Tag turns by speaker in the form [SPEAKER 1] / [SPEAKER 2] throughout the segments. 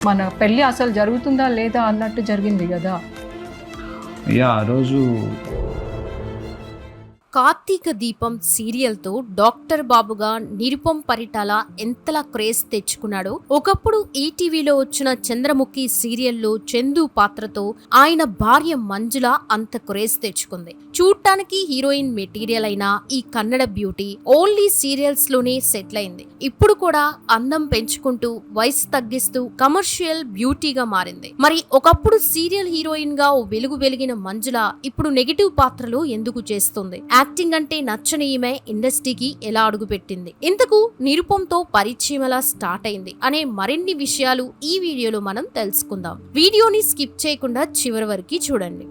[SPEAKER 1] మన పెళ్ళి అసలు జరుగుతుందా లేదా అన్నట్టు జరిగింది కదా.
[SPEAKER 2] యా ఆ రోజు
[SPEAKER 3] కార్తీక దీపం సీరియల్తో డాక్టర్ బాబుగా నిరుపం పరిటాల ఎంతలా క్రేజ్ తెచ్చుకున్నాడో ఒకప్పుడు ఈటీవీలో వచ్చిన చంద్రముఖి సీరియల్లో చందు పాత్రతో ఆయన భార్య మంజుల అంత క్రేజ్ తెచ్చుకుంది. చూడటానికి హీరోయిన్ మెటీరియల్ అయిన ఈ కన్నడ బ్యూటీ ఓన్లీ సీరియల్స్లోనే సెటిల్ అయింది ఇప్పుడు కూడా అందం పెంచుకుంటూ వయసు తగ్గిస్తూ కమర్షియల్ బ్యూటీగా మారింది. మరి ఒకప్పుడు సీరియల్ హీరోయిన్గా ఓ వెలుగు వెలిగిన మంజుల ఇప్పుడు నెగిటివ్ పాత్రలు ఎందుకు చేస్తుంది? యాక్టింగ్ అంటే నచ్చని ఈమె ఇండస్ట్రీకి ఎలా అడుగుపెట్టింది? ఇంతకు నిరుపంతో పరిచయం ఎలా స్టార్ట్ అయింది? అనే మరిన్ని విషయాలు ఈ వీడియోలో మనం తెలుసుకుందాం. వీడియోని స్కిప్ చేయకుండా చివరి వరకు చూడండి.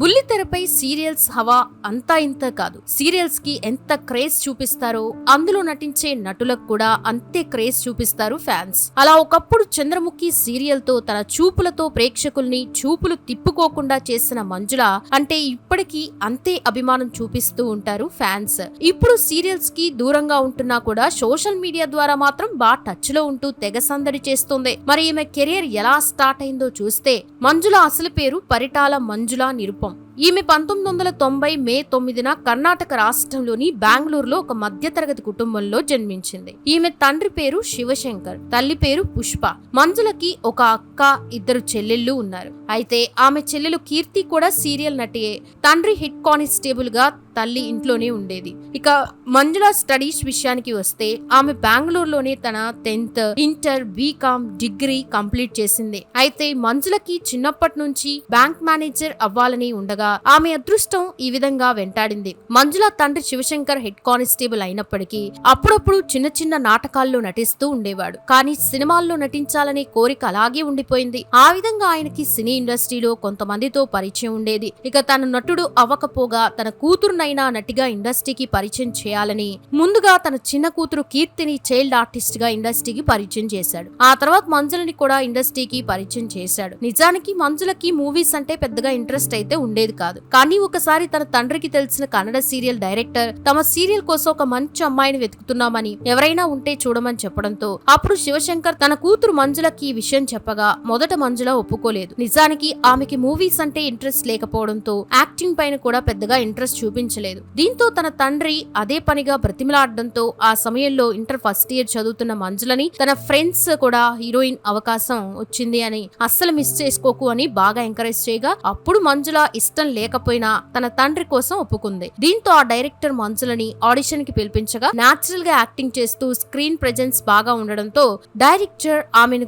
[SPEAKER 3] బుల్లితెరపై సీరియల్స్ హవా అంతా ఇంత కాదు. సీరియల్స్కి ఎంత క్రేజ్ చూపిస్తారో అందులో నటించే నటులకు కూడా అంతే క్రేజ్ చూపిస్తారు ఫ్యాన్స్. అలా ఒకప్పుడు చంద్రముఖి సీరియల్తో తన చూపులతో ప్రేక్షకుల్ని చూపులు తిప్పుకోకుండా చేసిన మంజుల అంటే ఇప్పటికీ అంతే అభిమానం చూపిస్తూ ఉంటారు ఫ్యాన్స్. ఇప్పుడు సీరియల్స్కి దూరంగా ఉంటున్నా కూడా సోషల్ మీడియా ద్వారా మాత్రం బాగా టచ్లో ఉంటూ తెగ సందడి చేస్తుంది. మరి ఈమె కెరియర్ ఎలా స్టార్ట్ అయిందో చూస్తే మంజుల అసలు పేరు పరిటాల మంజుల నిరుపం 嗯。ఈమె పంతొమ్మిది వందల తొంభై మే తొమ్మిదిన కర్ణాటక రాష్ట్రంలోని బెంగళూరులో ఒక మధ్యతరగతి కుటుంబంలో జన్మించింది. ఈమె తండ్రి పేరు శివశంకర్ తల్లి పేరు పుష్ప. మంజులకి ఒక అక్క ఇద్దరు చెల్లెళ్ళు ఉన్నారు. అయితే ఆమె చెల్లెలు కీర్తి కూడా సీరియల్ నటియే. తండ్రి హిట్ కానిస్టేబుల్గా తల్లి ఇంట్లోనే ఉండేది. ఇక మంజుల స్టడీస్ విషయానికి వస్తే ఆమె బెంగళూరులోనే తన tenth inter BCom degree complete చేసింది. అయితే మంజులకి చిన్నప్పటి నుంచి బ్యాంక్ మేనేజర్ అవ్వాలని ఉండగా ఆమె అదృష్టం ఈ విధంగా వెంటాడింది. మంజుల తండ్రి శివశంకర్ హెడ్ కానిస్టేబుల్ అయినప్పటికీ అప్పుడప్పుడు చిన్న చిన్న నాటకాల్లో నటిస్తూ ఉండేవాడు. కానీ సినిమాల్లో నటించాలనే కోరిక అలాగే ఉండిపోయింది. ఆ విధంగా ఆయనకి సినీ ఇండస్ట్రీలో కొంతమందితో పరిచయం ఉండేది. ఇక తన నటుడు అవ్వకపోగా తన కూతురునైనా నటిగా ఇండస్ట్రీకి పరిచయం చేయాలని ముందుగా తన చిన్న కూతురు కీర్తిని చైల్డ్ ఆర్టిస్ట్గా ఇండస్ట్రీకి పరిచయం చేశాడు. ఆ తర్వాత మంజులని కూడా ఇండస్ట్రీకి పరిచయం చేశాడు. నిజానికి మంజులకి మూవీస్ అంటే పెద్దగా ఇంట్రెస్ట్ అయితే ఉండేది కాదు. కానీ ఒకసారి తన తండ్రికి తెలిసిన కన్నడ సీరియల్ డైరెక్టర్ తమ సీరియల్ కోసం ఒక మంచి అమ్మాయిని వెతుకుతున్నామని ఎవరైనా ఉంటే చూడమని చెప్పడంతో అప్పుడు శివశంకర్ తన కూతురు మంజులకి ఈ విషయం చెప్పగా మొదట మంజుల ఒప్పుకోలేదు. నిజానికి ఆమెకి మూవీస్ అంటే ఇంట్రెస్ట్ లేకపోవడంతో యాక్టింగ్ పైన కూడా పెద్దగా ఇంట్రెస్ట్ చూపించలేదు. దీంతో తన తండ్రి అదే పనిగా బ్రతిమలాడడంతో ఆ సమయంలో ఇంటర్ ఫస్ట్ ఇయర్ చదువుతున్న మంజులని తన ఫ్రెండ్స్ కూడా హీరోయిన్ అవకాశం వచ్చింది అని అస్సలు మిస్ చేసుకోకు అని బాగా ఎంకరేజ్ చేయగా అప్పుడు మంజుల ఇష్టం లేకపోయినా తన తండ్రి కోసం ఒప్పుకుంది. దీంతో ఆ డైరెక్టర్ మంజులని ఆడిషన్కి పిలిపించగా నాచురల్గా యాక్టింగ్ చేస్తూ స్క్రీన్ ప్రెజెన్స్ బాగా ఉండడంతో డైరెక్టర్ ఆమెను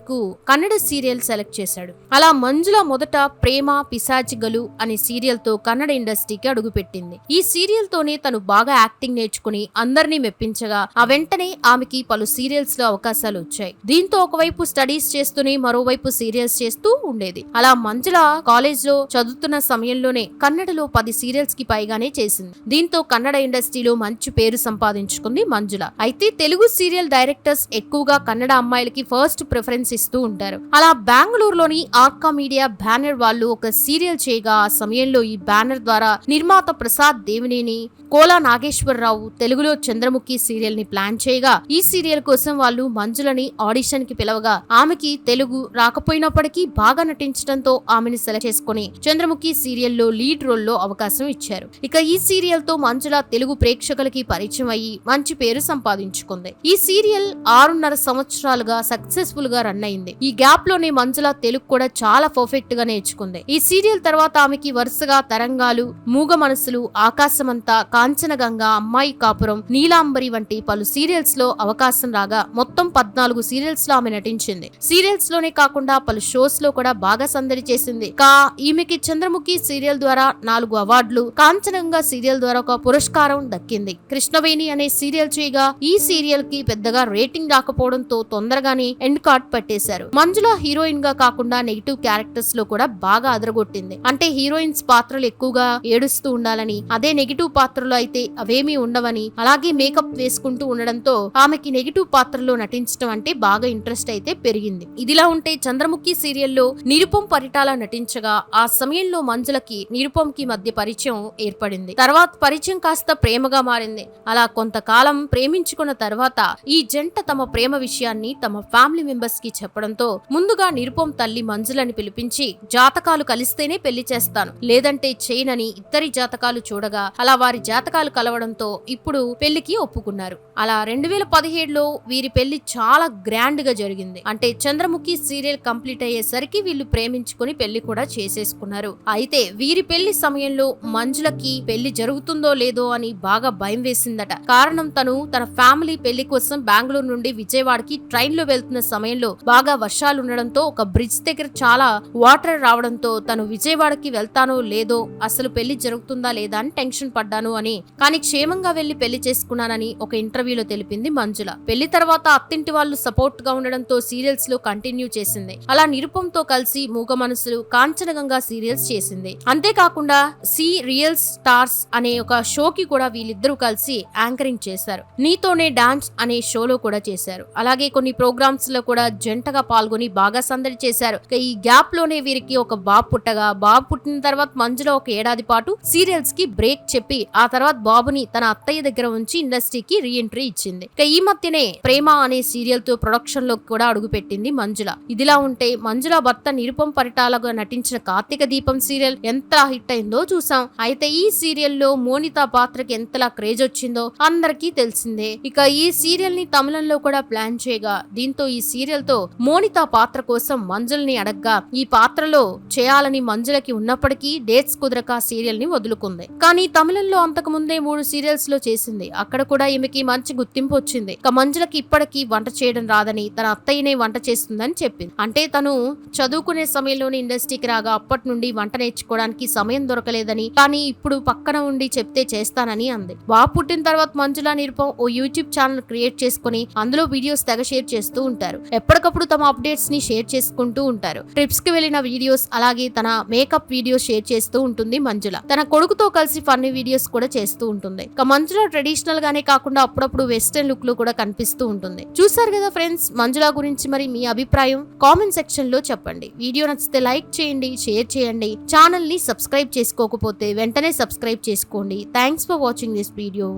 [SPEAKER 3] కన్నడ సీరియల్ సెలెక్ట్ చేశాడు. అలా మంజుల మొదట ప్రేమ పిశాచిగలు అనే సీరియల్తో కన్నడ ఇండస్ట్రీకి అడుగుపెట్టింది. ఈ సీరియల్ తోనే తను బాగా యాక్టింగ్ నేర్చుకుని అందరినీ మెప్పించగా ఆ వెంటనే ఆమెకి పలు సీరియల్స్లో అవకాశాలు వచ్చాయి. దీంతో ఒకవైపు స్టడీస్ చేస్తూనే మరోవైపు సీరియల్స్ చేస్తూ ఉండేది. అలా మంజుల కాలేజ్లో చదువుతున్న సమయంలోనే కన్నడలో పది సీరియల్స్కి పైగానే చేసింది. దీంతో కన్నడ ఇండస్ట్రీలో మంచి పేరు సంపాదించుకుంది మంజుల. అయితే తెలుగు సీరియల్ డైరెక్టర్స్ ఎక్కువగా కన్నడ అమ్మాయిలకి ఫస్ట్ ప్రిఫరెన్స్ ఇస్తూ ఉంటారు. అలా బెంగళూరులోని ఆర్కా మీడియా బ్యానర్ వాళ్ళు ఒక సీరియల్ చేయగా ఆ సమయంలో ఈ బ్యానర్ ద్వారా నిర్మాత ప్రసాద్ దేవినేని కోలా నాగేశ్వరరావు తెలుగులో చంద్రముఖి సీరియల్ని ప్లాన్ చేయగా ఈ సీరియల్ కోసం వాళ్ళు మంజులని ఆడిషన్కి పిలవగా ఆమెకి తెలుగు రాకపోయినప్పటికీ బాగా నటించడంతో ఆమెని సెలెక్ట్ చేసుకుని చంద్రముఖి సీరియల్లో లీడ్ రోల్లో అవకాశం ఇచ్చారు. ఇక ఈ సీరియల్తో మంజుల తెలుగు ప్రేక్షకులకి పరిచయం అయ్యి మంచి పేరు సంపాదించుకుంది. ఈ సీరియల్ ఆరున్నర సంవత్సరాలుగా సక్సెస్ఫుల్గా రన్ అయింది. ఈ గ్యాప్లోనే మంజుల తెలుగు కూడా చాలా పర్ఫెక్ట్గా నేర్చుకుంది. ఈ సీరియల్ తర్వాత ఆమెకి వరుసగా తరంగాలు మూగ మనసులు ఆకాశమంతా కాంచనగంగా అమ్మాయి కాపురం నీలాంబరి వంటి పలు సీరియల్స్లో అవకాశం రాగా మొత్తం పద్నాలుగు సీరియల్స్లో ఆమె నటించింది. సీరియల్స్లోనే కాకుండా పలు షోస్లో కూడా బాగా సందడి చేసింది. కా ఈమెకి చంద్రముఖి సీరియల్ ద్వారా నాలుగు అవార్డులు కాంచనంగా సీరియల్ ద్వారా ఒక పురస్కారం దక్కింది. కృష్ణవేణి అనే సీరియల్ చేయగా ఈ సీరియల్కి పెద్దగా రేటింగ్ రాకపోవడంతో తొందరగానే ఎండ్ కార్డ్ పట్టేశారు. మంజుల హీరోయిన్గా కాకుండా నెగిటివ్ క్యారెక్టర్స్లో కూడా బాగా అదరగొట్టింది. అంటే హీరోయిన్స్ పాత్రలు ఎక్కువగా ఏడుస్తూ ఉండాలని అదే నెగిటివ్ పాత్రలు అయితే అవేమీ ఉండవని అలాగే మేకప్ వేసుకుంటూ ఉండడంతో ఆమెకి నెగిటివ్ పాత్రలో నటించడం అంటే బాగా ఇంట్రెస్ట్ అయితే పెరిగింది. ఇదిలా ఉంటే చంద్రముఖి సీరియల్లో నిరుపం పరిటాల నటించగా ఆ సమయంలో మంజులకి నిరుపంకి మధ్య పరిచయం ఏర్పడింది. తర్వాత పరిచయం కాస్త ప్రేమగా మారింది. అలా కొంతకాలం ప్రేమించుకున్న తర్వాత ఈ జంట తమ ప్రేమ విషయాన్ని తమ ఫ్యామిలీ మెంబర్స్కి చెప్పడంతో ముందుగా నిరుపం తల్లి మంజులని పిలిపించి జాతకాలు కలిస్తేనే పెళ్ళి చేస్తాను. లేదంటే చేయనని ఇద్దరి జాతకాలు చూడగా అలా వారి జాతకాలు కలవడంతో ఇప్పుడు పెళ్ళికి ఒప్పుకున్నారు. అలా రెండు వేల పదిహేడులో వీరి పెళ్ళి చాలా గ్రాండ్గా జరిగింది. అంటే చంద్రముఖి సీరియల్ కంప్లీట్ అయ్యేసరికి వీళ్ళు ప్రేమించుకుని పెళ్ళి కూడా చేసేసుకున్నారు. అయితే వీరి పెళ్ళి సమయంలో మంజులకి పెళ్ళి జరుగుతుందో లేదో అని బాగా భయం వేసిందట. కారణం తను తన ఫ్యామిలీ పెళ్ళి కోసం బెంగళూరు నుండి విజయవాడకి ట్రైన్లో వెళ్తున్న సమయంలో బాగా వర్షాలు ఉండడంతో ఒక బ్రిడ్జ్ దగ్గర చాలా వాటర్ రావడంతో తను విజయవాడకి వెళ్తానో లేదో అసలు పెళ్ళి జరుగుతుందా లేదా అని టెన్షన్ పడ్డాను అని కానీ క్షేమంగా వెళ్ళి పెళ్ళి చేసుకున్నానని ఒక ఇంటర్వ్యూలో తెలిపింది మంజుల. పెళ్ళి తర్వాత అత్తింటి వాళ్ళు సపోర్ట్గా ఉండడంతో సీరియల్స్లో కంటిన్యూ చేసింది. అలా నిరుపంతో కలిసి మూగ మనసులు కాంచనగంగా సీరియల్స్ చేసింది. అంతే అంతేకాకుండా సి రియల్ స్టార్స్ అనే ఒక షోకి కూడా వీళ్ళిద్దరూ కలిసి యాంకరింగ్ చేశారు. నీతోనే డాన్స్ అనే షోలో కూడా చేశారు. అలాగే కొన్ని ప్రోగ్రామ్స్లో కూడా జంటగా పాల్గొని బాగా సందడి చేశారు. ఈ గ్యాప్లోనే వీరికి ఒక బాబు పుట్టగా బాబు పుట్టిన తర్వాత మంజులో ఒక ఏడాది పాటు సీరియల్స్కి బ్రేక్ చెప్పి ఆ తర్వాత బాబుని తన అత్తయ్య దగ్గర ఉంచి ఇండస్ట్రీకి రీఎంట్రీ ఇచ్చింది. ఇక ఈ మధ్యనే ప్రేమ అనే సీరియల్తో ప్రొడక్షన్లో కూడా అడుగుపెట్టింది మంజుల. ఇదిలా ఉంటే మంజుల భర్త నిరుపం పరిటాలగా నటించిన కార్తీక దీపం సీరియల్ ఎంత హిట్ అయిందో చూసాం. అయితే ఈ సీరియల్లో మోనిత పాత్రకి ఎంతలా క్రేజ్ వచ్చిందో అందరికీ తెలిసిందే. ఇక ఈ సీరియల్ని తమిళంలో కూడా ప్లాన్ చేయగా దీంతో ఈ సీరియల్తో మోనిత పాత్ర కోసం మంజుల్ని అడగ్గా ఈ పాత్రలో చేయాలని మంజులకి ఉన్నప్పటికీ డేట్స్ కుదరక సీరియల్ని వదులుకుంది. కానీ తమిళంలో అంతకు ముందే మూడు సీరియల్స్లో చేసింది. అక్కడ కూడా ఈమెకి మంచి గుర్తింపు వచ్చింది. ఇక మంజులకి ఇప్పటికీ వంట చేయడం రాదని తన అత్తయ్యనే వంట చేస్తుందని చెప్పింది. అంటే తను చదువుకునే సమయంలోనే ఇండస్ట్రీకి రాగా అప్పటి నుండి వంట నేర్చుకోవడానికి సమయం దొరకలేదని కానీ ఇప్పుడు పక్కన ఉండి చెప్తే చేస్తానని అంది. బాబు పుట్టిన తర్వాత మంజుల నిరుపం ఓ యూట్యూబ్ ఛానల్ క్రియేట్ చేసుకుని అందులో వీడియోస్ తెగ షేర్ చేస్తూ ఉంటారు. ఎప్పటికప్పుడు తమ అప్డేట్స్ని షేర్ చేసుకుంటూ ఉంటారు. ట్రిప్స్కి వెళ్ళిన వీడియోస్ అలాగే తన మేకప్ వీడియోస్ షేర్ చేస్తూ ఉంటుంది మంజుల. తన కొడుకుతో కలిసి ఫన్నీ వీడియోస్ కూడా చేస్తూ ఉంటుంది. ఇక మంజుల ట్రెడిషనల్ గానే కాకుండా అప్పుడప్పుడు వెస్టర్న్ లుక్లో కూడా కనిపిస్తూ ఉంటుంది. చూసారు కదా ఫ్రెండ్స్ మంజుల గురించి మరి మీ అభిప్రాయం? కామెంట్ సెక్షన్లో చెప్పండి. వీడియో నచ్చితే లైక్ చేయండి షేర్ చేయండి. ఛానల్ని సబ్స్క్రైబ్ చేసుకోకపోతే వెంటనే సబ్స్క్రైబ్ చేసుకోండి. Thanks for watching this video